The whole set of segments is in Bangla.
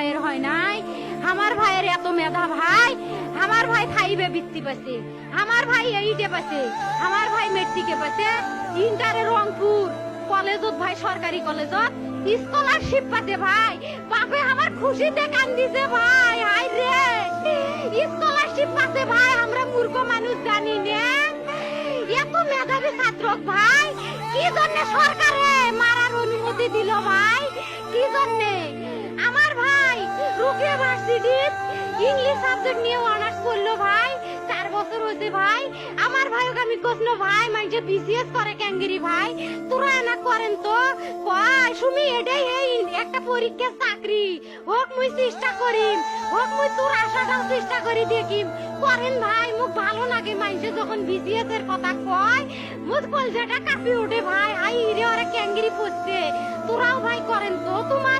ভাইয়ের হয় নাই? আমার ভাইয়ের এত মেধা ভাই, আমার ভাই ফাইভে বৃত্তি পাচ্ছে আমার ভাই এইটে পাচ্ছে আমার ভাই মেট্রিকে পাচ্ছে ইন্টারে রংপুর কলেজত ভাই, সরকারি কলেজত স্কলারশিপ পাতে ভাই। বাপে আমার খুশিতে কান্দিছে ভাই হাই রে। স্কলারশিপ পাতে ভাই, আমরা মূর্খ মানুষ জানি না। এত মেধাবী ছাত্র ভাই, কি জন্য সরকারে মারার অনুমতি দিল ভাই? কি জন্য? ইংলিশ সাবজেক্ট নিয়ে অনার্স করল ভাই। চার বছর হয়েছে ভাই। আমার আমি ভাই বিসিএস করে ভাই। তোরা করেন তো। সুমি, এটাই এই একটা চাকরি। হোক মুই চেষ্টা করিম। হোক মুই তোর আশাটাও চেষ্টা করি দেখিম। করেন ভাই, মুখ ভালো লাগে মানুষে যখন বিসিএস এর কথা কয়, মুখ কলজাটা কাঁপি ওঠে ভাই। হাই রে ওরা ক্যাঙ্গিরি পড়ছে। তোরাও ভাই করেন তো। হোক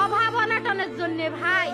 অভাব অনাটনের জন্য ভাই।